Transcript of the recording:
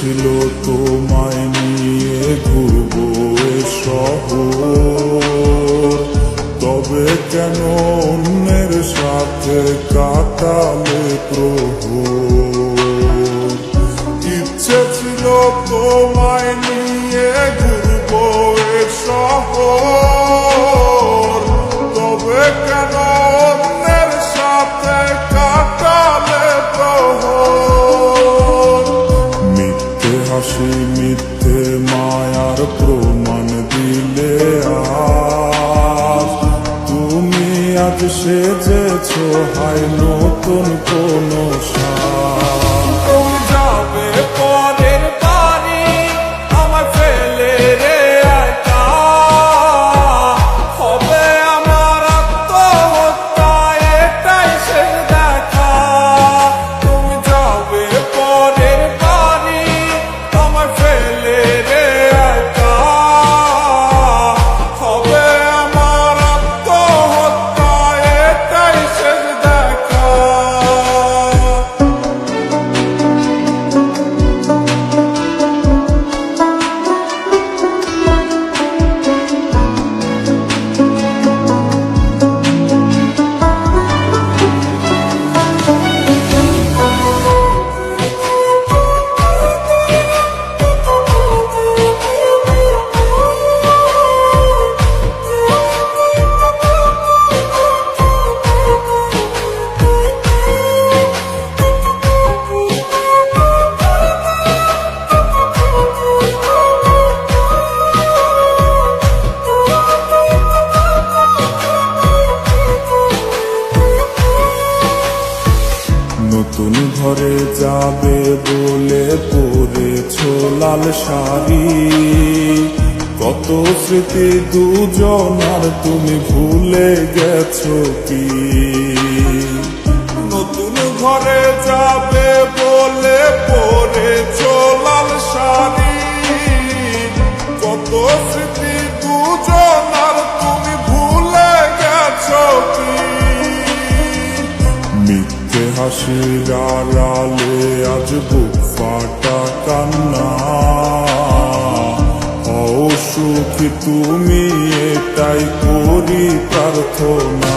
ছিল তোমায় নিয়ে ঘুরব সহ তবে কেন অন্যের সাথে কাটালে প্রহ ইচ্ছে ছিল তোমায় নিয়ে ঘুরবো আজ সেজেছ হাই নতুন কোনো তুমি ঘরে যাবে বলে পরেছ লাল শাড়ি। কত স্মৃতি দুজন আর তুমি ভুলে গেছো কি? নতুন ঘরে যাবে বলে পরেছ লাল শাড়ি। কত স্মৃতি দুজন আর তুমি ভুলে গেছো কি? হাসির আড়ালে আজ বুক ফাটা কান্না। সুখী তুমি এটাই করি প্রার্থনা।